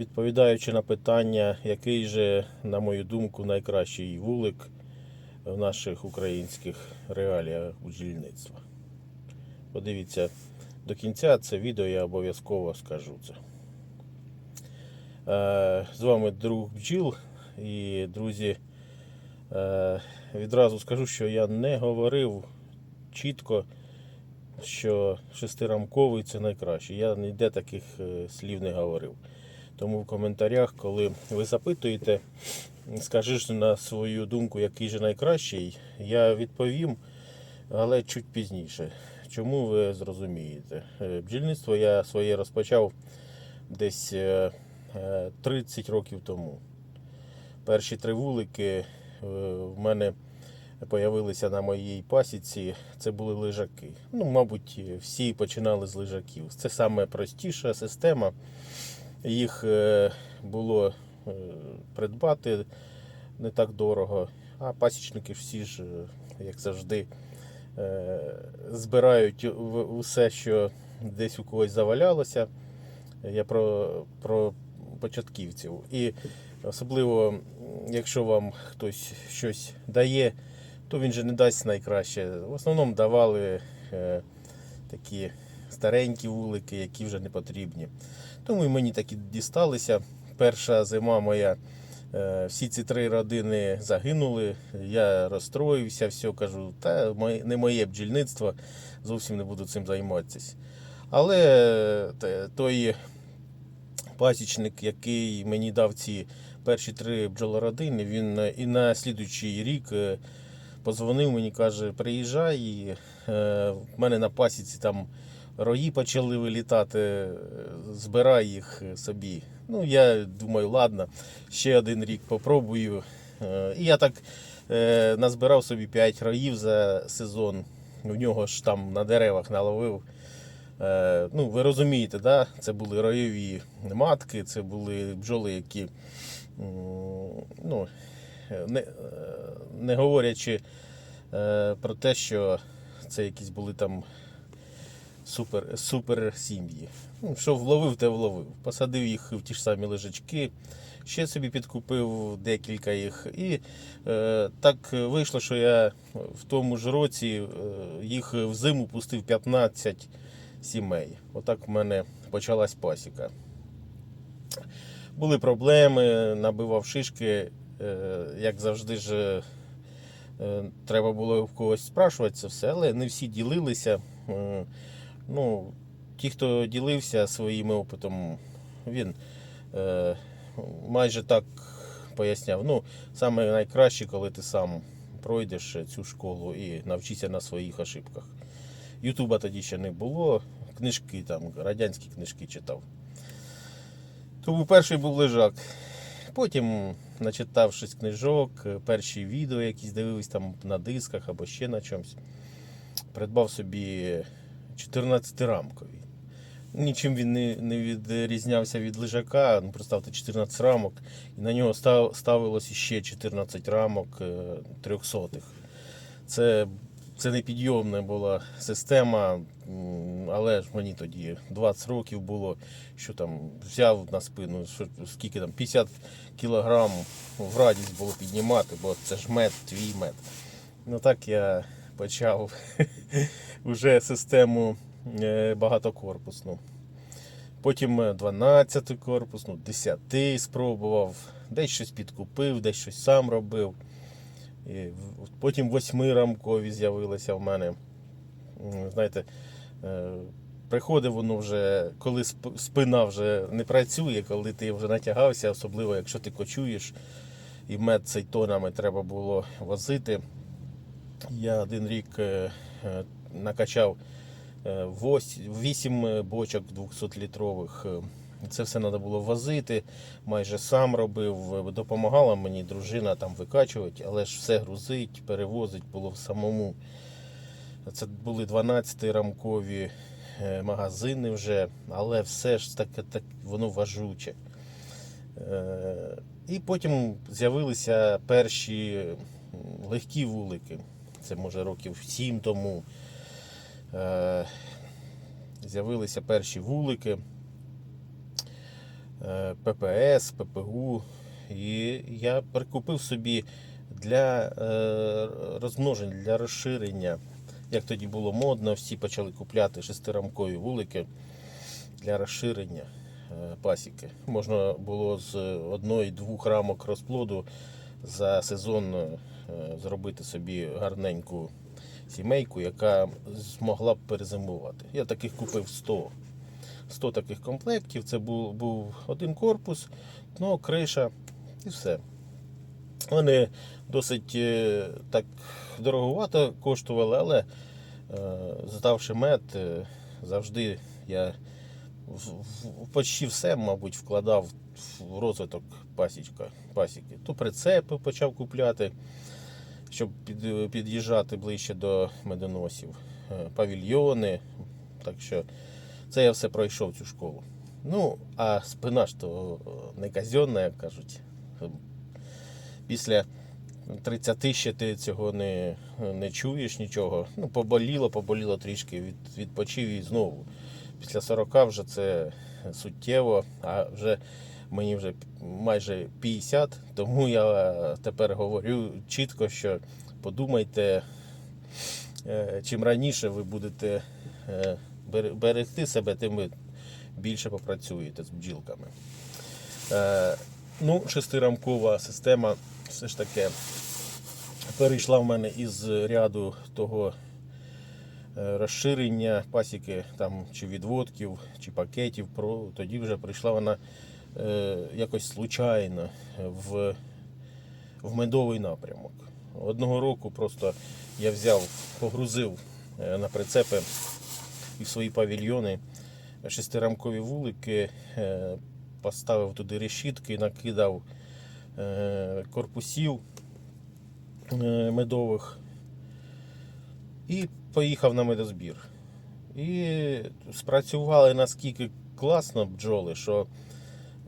Відповідаючи на питання, який же, на мою думку, найкращий вулик в наших українських реаліях бджільництва. Подивіться до кінця це відео, я обов'язково скажу це. Е, З вами друг бджіл і друзі. е, Відразу скажу, що я не говорив чітко, що шестирамковий це найкраще. Я ніде таких е, слів не говорив. Тому в коментарях, коли ви запитуєте, скажіть на свою думку, який же найкращий, я відповім, але чуть пізніше. Чому ви зрозумієте? Е, Бджільництво я своє розпочав десь е, е, 30 років тому. Перші три вулики е, в мене появилися на моїй пасіці. Це були лежаки. Ну, мабуть, всі починали з лежаків. Це саме простіша система. Їх е, було е, придбати не так дорого. А пасічники всі ж, е, як завжди, збирають усе, що десь у когось завалялося. Я про, про початківців. І особливо, якщо вам хтось щось дає, то він же не дасть найкраще. В основному давали такі старенькі вулики, які вже не потрібні. Тому і мені такі дісталися. Перша зима моя, е, всі ці три родини загинули. Я розстроївся, все кажу, та не моє бджільництво, зовсім не буду цим займатися. Але е, той пасічник, який мені дав ці перші три бджолородини, він е, і на слідуючий рік позвонив мені, каже, приїжджай, і, в мене на пасіці там рої почали вилітати, е, збирай їх собі. Ну, я думаю, ладно, ще один рік попробую. Е, І я так е, назбирав собі 5 роїв за сезон. У нього ж там на деревах наловив. Е, Ну, ви розумієте, да? це були ройові матки, це були бджоли, які, ну, не, е, не говорячи е, про те, що це якісь були там супер, супер сім'ї. Ну, що вловив, те вловив. Посадив їх в ті ж самі лежачки, ще собі підкупив декілька їх. І е, так вийшло, що я в тому ж році е, їх в зиму пустив 15 сімей. Отак в мене почалась пасіка. Були проблеми, набивав шишки, е, як завжди ж. е, Треба було в когось спрашувати це все, але не всі ділилися. Ну, ті, хто ділився своїм опитом, він е, майже так поясняв. Ну, саме найкраще, коли ти сам пройдеш цю школу і навчишся на своїх ошибках. Ютуба тоді ще не було, книжки там, радянські книжки читав. Тому перший був лежак. Потім, начитавшись книжок, перші відео якісь дивились там на дисках або ще на чомусь, придбав собі 14-рамковий. Нічим він не, не відрізнявся від лежака, ну, представте 14 рамок, і на нього став, ставилось ще 14 рамок е, трьохсотих. Це, це непідйомна була система, але ж мені тоді 20 років було, що там взяв на спину, що, скільки там, 50 кілограм в радість було піднімати, бо це ж мед, твій мед. Ну так я почав вже систему е, багатокорпусну. Потім 12 корпусну, 10 спробував, десь щось підкупив, десь щось сам робив. І потім восьмирамкові з'явилися в мене. Знаєте, е, приходить воно вже, коли спина вже не працює, коли ти вже натягався, особливо якщо ти кочуєш, і мед цей тонами треба було возити. Я один рік е, е, накачав 8 бочок 200-літрових. Е, Це все треба було возити, майже сам робив. Е, Допомагала мені дружина там викачувати, але ж все грузить, перевозить було самому. Це були 12-рамкові е, магазини вже, але все ж таке так, воно важуче. Е, І потім з'явилися перші легкі вулики. Це може років 7 тому. Е, З'явилися перші вулики. е, ППС, ППУ. І я прикупив собі для е, розмножень, для розширення. Як тоді було модно, всі почали купляти шестирамкові вулики для розширення е, пасіки. Можна було з одної-двох рамок розплоду за сезон е, зробити собі гарненьку сімейку, яка змогла б перезимувати. Я таких купив 100. 100 таких комплектів. Це був, був один корпус, дно, криша і все. Вони досить е, так дороговато коштували, але е, здавши мед, завжди я почти все, мабуть, вкладав в розвиток пасічка, пасіки. То прицепи почав купляти, щоб під'їжджати ближче до медоносів, е, павільйони. Так що це я все пройшов цю школу. Ну, а спина ж то не казенна, як кажуть. Після 30 ще ти цього не, не чуєш нічого. Ну, поболіло, поболіло трішки, від, відпочив і знову. Після 40 вже це суттєво, а вже мені вже майже 50, тому я тепер говорю чітко, що подумайте, е, чим раніше ви будете е, берегти себе, тим ви більше попрацюєте з бджілками. Е, Ну, шестирамкова система все ж таки перейшла в мене із ряду того е, розширення пасіки там, чи відводків, чи пакетів. Тоді вже прийшла вона е, якось случайно в, в медовий напрямок. Одного року просто я взяв, погрузив е, на прицепи і в свої павільйони шестирамкові вулики, е, поставив туди решітки, накидав е, корпусів е, медових і поїхав на медозбір. І спрацювали наскільки класно бджоли, що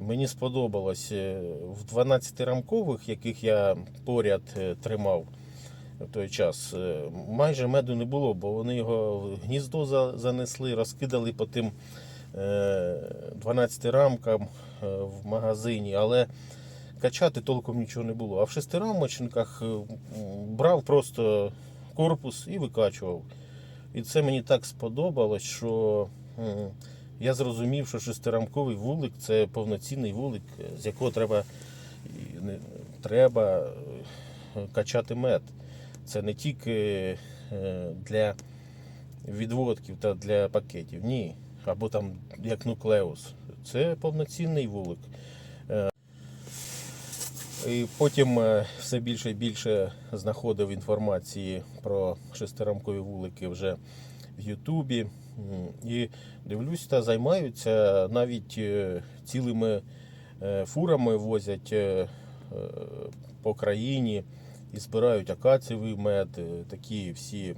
мені сподобалось е, в 12-рамкових, яких я поряд е, тримав в той час, е, майже меду не було, бо вони його в гніздо занесли, розкидали по тим е, 12 рамкам в магазині, але качати толком нічого не було. А в шестирамочниках брав просто корпус і викачував. І це мені так сподобалось, що я зрозумів, що шестирамковий вулик це повноцінний вулик, з якого треба, треба е, качати мед. Це не тільки е, для відводків та для пакетів. Ні. Або там як нуклеус. Це повноцінний вулик. І потім е, все більше і більше знаходив інформації про шестирамкові вулики вже в Ютубі. І дивлюсь, та займаються навіть е, цілими е, фурами возять по країні і збирають акацієвий мед, такі всі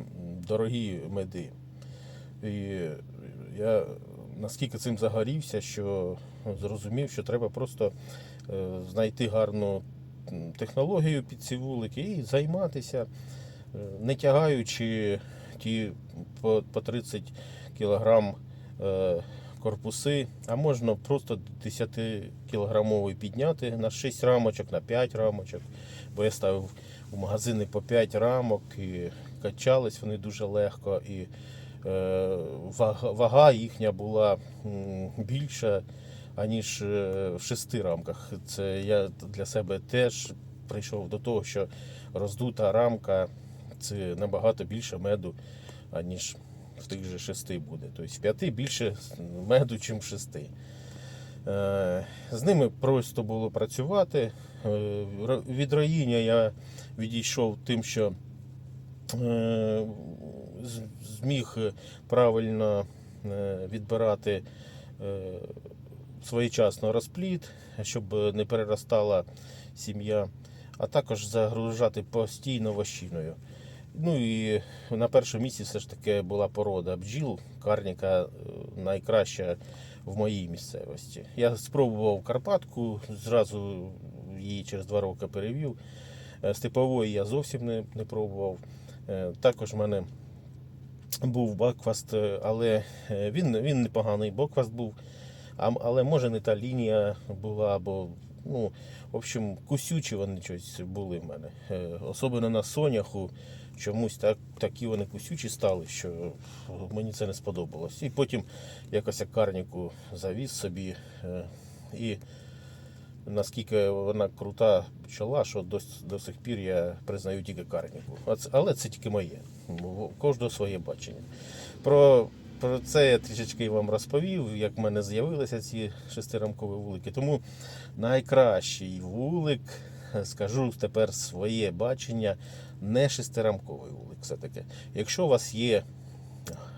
дорогі меди. І я наскільки цим загорівся, що зрозумів, що треба просто знайти гарну технологію під ці вулики і займатися, е, не тягаючи ті по, по 30 кілограм е, корпуси, а можна просто 10 кілограмовий підняти на 6 рамочок, на 5 рамочок. Бо я ставив у магазини по 5 рамок і качались вони дуже легко. І е, вага їхня була більша, аніж е, в шести рамках. Це я для себе теж прийшов до того, що роздута рамка це набагато більше меду, аніж в тих же шести буде. Тобто в п'яти більше меду, ніж в шести. Е, З ними просто було працювати. Е, Від роїння я відійшов тим, що зміг правильно відбирати своєчасно розплід, щоб не переростала сім'я, а також загружати постійно вощиною. Ну і на першому місці все ж таки була порода бджіл. Карніка е, найкраща в моїй місцевості. Я спробував Карпатку, зразу її через два роки перевів. Е, Степової я зовсім не, не пробував. Е, Також в мене був Бакфаст, е, але він, він непоганий Бакфаст був. А, але може не та лінія була, або, ну, в общем, кусючі вони щось були в мене. Е, Особливо на соняху чомусь так, такі вони кусючі стали, що мені це не сподобалось. І потім якось карніку завіз собі. е, І наскільки вона крута пчола, що до, до сих пір я признаю тільки карніку. Але це тільки моє. У кожного своє бачення. Про, про це я трішечки вам розповів, як в мене з'явилися ці шестирамкові вулики. Тому найкращий вулик, скажу тепер своє бачення, не шестирамковий вулик. Все-таки. Якщо у вас є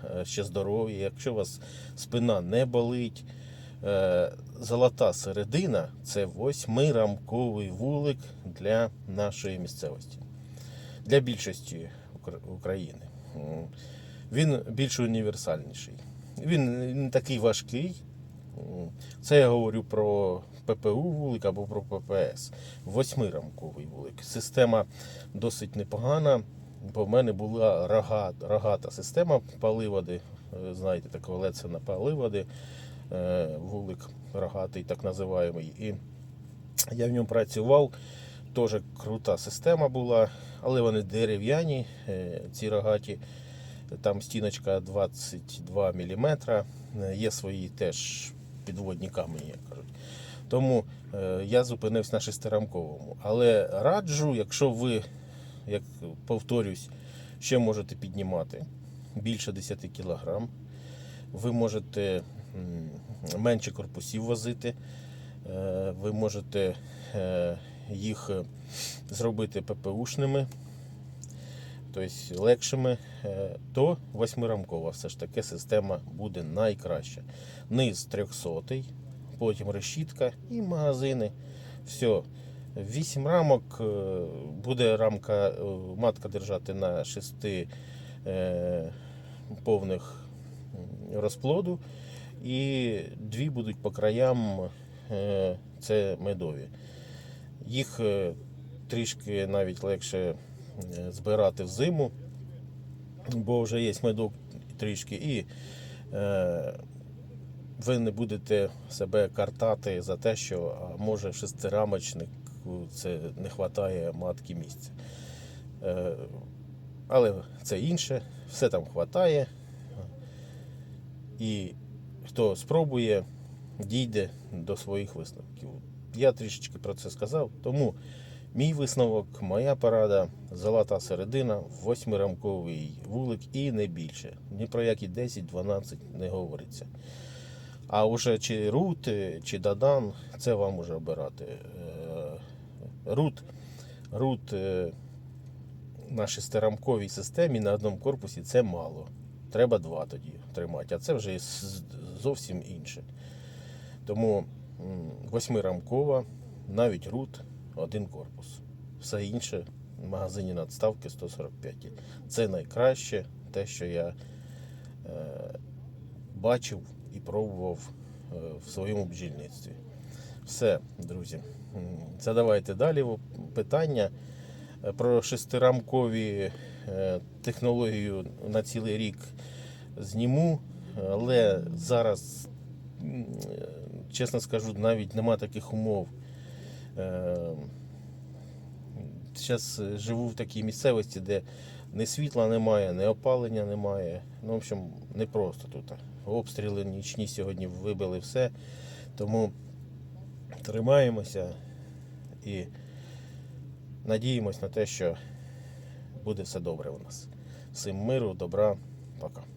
е, ще здоров'я, якщо у вас спина не болить, е, золота середина це восьмирамковий вулик для нашої місцевості, для більшості України. Він більш універсальніший. Він не такий важкий. Це я говорю про ППУ вулик або про ППС. Восьмирамковий вулик. Система досить непогана, бо в мене була рогата, рогата система паливоди. Е, Знаєте, така Лецена паливоди, е, вулик рогатий, так називаємий. І я в ньому працював. Теж крута система була, але вони дерев'яні, е, ці рогаті. Там стіночка 22 мм. Є свої теж підводні камені, як кажуть. Тому е, я зупинився на шестирамковому. Але раджу, якщо ви, як повторюсь, ще можете піднімати більше 10 кг, ви можете менше корпусів возити, е, ви можете е, їх зробити ППУшними, тобто легшими, е, то восьмирамкова все ж таки система буде найкраща. Низ 300, потім решітка і магазини. Все. 8 рамок е, буде рамка, е, матка держати на 6 е, повних розплоду, і дві будуть по краям це медові. Їх трішки навіть легше збирати в зиму, бо вже є медок трішки, і е, ви не будете себе картати за те, що може шестирамочнику це не вистачає матки місця. Е, але це інше, все там вистачає. І хто спробує, дійде до своїх висновків. Я трішечки про це сказав, тому мій висновок, моя порада, золота середина, восьмирамковий вулик і не більше. Ні про які 10-12 не говориться. А вже чи рут, чи дадан, це вам уже обирати. Е, Рут, рут е, на шестирамковій системі на одному корпусі це мало. Треба два тоді тримати, а це вже зовсім інше. Тому восьмирамкова, навіть рут, один корпус. Все інше в магазині надставки 145. Це найкраще, те, що я е, бачив і пробував е, в своєму бджільництві. Все, друзі. М, Задавайте далі питання Е, про шестирамкові е, технологію на цілий рік зніму, але зараз, е, чесно скажу, навіть нема таких умов. Зараз живу в такій місцевості, де ні світла немає, ні опалення немає. Ну, в общем, не просто тут. Обстріли нічні сьогодні вибили все. Тому тримаємося і надіємось на те, що буде все добре у нас. Всім миру, добра, пока.